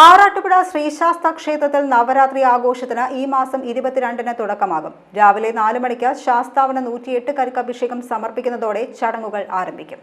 ആറാട്ടുപുഴ ശ്രീശാസ്ത ക്ഷേത്രത്തിൽ നവരാത്രി ആഘോഷത്തിന് ഈ മാസം ഇരുപത്തിരണ്ടിന് തുടക്കമാകും. രാവിലെ നാല് മണിക്ക് ശാസ്താവിന് നൂറ്റിയെട്ട് കരുക്കഭിഷേകം സമർപ്പിക്കുന്നതോടെ ചടങ്ങുകൾ ആരംഭിക്കും.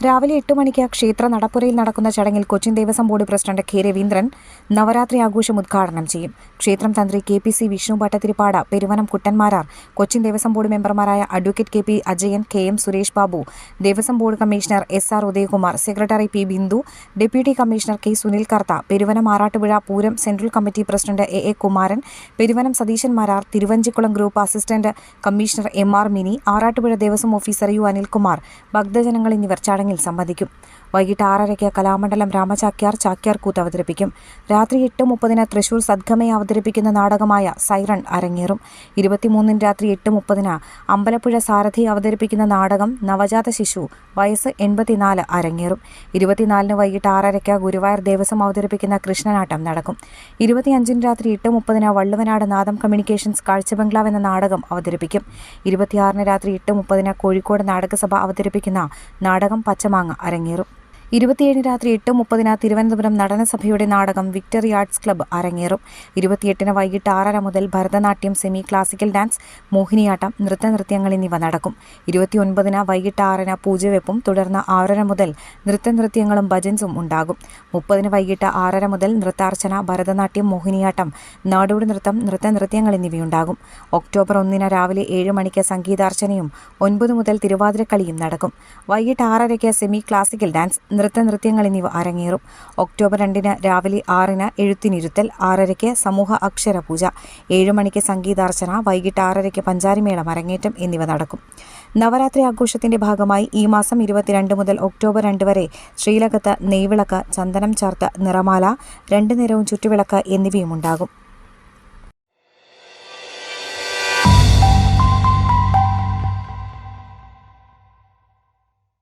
രാവിലെ എട്ട് മണിക്ക് ക്ഷേത്ര നടപ്പുരയിൽ നടക്കുന്ന ചടങ്ങിൽ Cochin Devaswom board president K Raveendran Navaratri ആഘോഷം ഉദ്ഘാടനം ചെയ്യും. ക്ഷേത്രം തന്ത്രി K P C Vishnu Bhattathirippad Peruvanam Kuttanmarar Cochin Devaswom board മെമ്പർമാരായ advocate K P Ajayan K M Suresh Babu Devaswom board commissioner S R Udayakumar secretary P Bindu deputy commissioner K Sunil Kartha Peruvanam Arattupuzha Pooram central committee president A A Kumaran Peruvanam Satheesan Marar Thiruvanchikulam group assistant commissioner M R Mini Arattupuzha Devaswom officer U Anilkumar ഭക്തജനങ്ങൾ എന്നിവർ ചടങ്ങിൽ സംബന്ധിക്കും വൈകിട്ട് ആറരയ്ക്ക് കലാമണ്ഡലം രാമചാക്യാർ ചാക്യാർ കൂത്ത് അവതരിപ്പിക്കും. രാത്രി എട്ട് മുപ്പതിന് തൃശൂർ സദ്ഗമയെ അവതരിപ്പിക്കുന്ന നാടകമായ സൈറൺ അരങ്ങേറും. ഇരുപത്തിമൂന്നിന് രാത്രി എട്ട് മുപ്പതിന് അമ്പലപ്പുഴ സാരഥി അവതരിപ്പിക്കുന്ന നാടകം നവജാത ശിശു വയസ്സ് എൺപത്തിനാല് അരങ്ങേറും. ഇരുപത്തിനാലിന് വൈകിട്ട് ആറരയ്ക്ക് ഗുരുവായൂർ ദേവസ്വം അവതരിപ്പിക്കുന്ന കൃഷ്ണനാട്ടം നടക്കും. ഇരുപത്തിയഞ്ചിന് രാത്രി എട്ട് മുപ്പതിന് വള്ളുവനാട് നാദം കമ്മ്യൂണിക്കേഷൻസ് കാഴ്ച ബംഗ്ലാവ് എന്ന നാടകം അവതരിപ്പിക്കും. ഇരുപത്തിയാറിന് രാത്രി എട്ട് മുപ്പതിന് കോഴിക്കോട് നാടകസഭ അവതരിപ്പിക്കുന്ന നാടകം പച്ചമാങ്ങ അരങ്ങേറും. ഇരുപത്തിയേഴിന് രാത്രി എട്ട് മുപ്പതിന് തിരുവനന്തപുരം നടനസഭയുടെ നാടകം വിക്ടറി ആർട്സ് ക്ലബ്ബ് അരങ്ങേറും. ഇരുപത്തിയെട്ടിന് വൈകിട്ട് ആറര മുതൽ Bharatanatyam semi classical dance Mohiniyattam നൃത്തനൃത്യങ്ങൾ എന്നിവ നടക്കും. ഇരുപത്തിയൊൻപതിന് വൈകിട്ട് ആറിന് പൂജവെപ്പും തുടർന്ന് ആറര മുതൽ നൃത്തനൃത്യങ്ങളും ഭജൻസും ഉണ്ടാകും. മുപ്പതിന് വൈകിട്ട് ആറര മുതൽ നൃത്താർച്ചന ഭരതനാട്യം മോഹിനിയാട്ടം നാടോടി നൃത്തം നൃത്തനൃത്യങ്ങൾ എന്നിവയുണ്ടാകും. ഒക്ടോബർ ഒന്നിന് രാവിലെ ഏഴ് മണിക്ക് സംഗീതാർച്ചനയും ഒൻപത് മുതൽ തിരുവാതിരക്കളിയും നടക്കും. വൈകിട്ട് ആറരയ്ക്ക് സെമി ക്ലാസിക്കൽ ഡാൻസ് നൃത്തനൃത്യങ്ങൾ എന്നിവ അരങ്ങേറും. ഒക്ടോബർ രണ്ടിന് രാവിലെ ആറിന് എഴുത്തിനിരുത്തൽ ആറരയ്ക്ക് സമൂഹ അക്ഷര പൂജ ഏഴ് മണിക്ക് സംഗീതാർച്ചന വൈകിട്ട് ആറരയ്ക്ക് പഞ്ചാരിമേളം അരങ്ങേറ്റം എന്നിവ നടക്കും. നവരാത്രി ആഘോഷത്തിന്റെ ഭാഗമായി ഈ മാസം ഇരുപത്തിരണ്ട് മുതൽ ഒക്ടോബർ രണ്ട് വരെ ശ്രീലകത്ത് നെയ്വിളക്ക് ചന്ദനം ചേർത്ത് നിറമാല രണ്ടു നേരവും ചുറ്റുവിളക്ക് എന്നിവയും ഉണ്ടാകും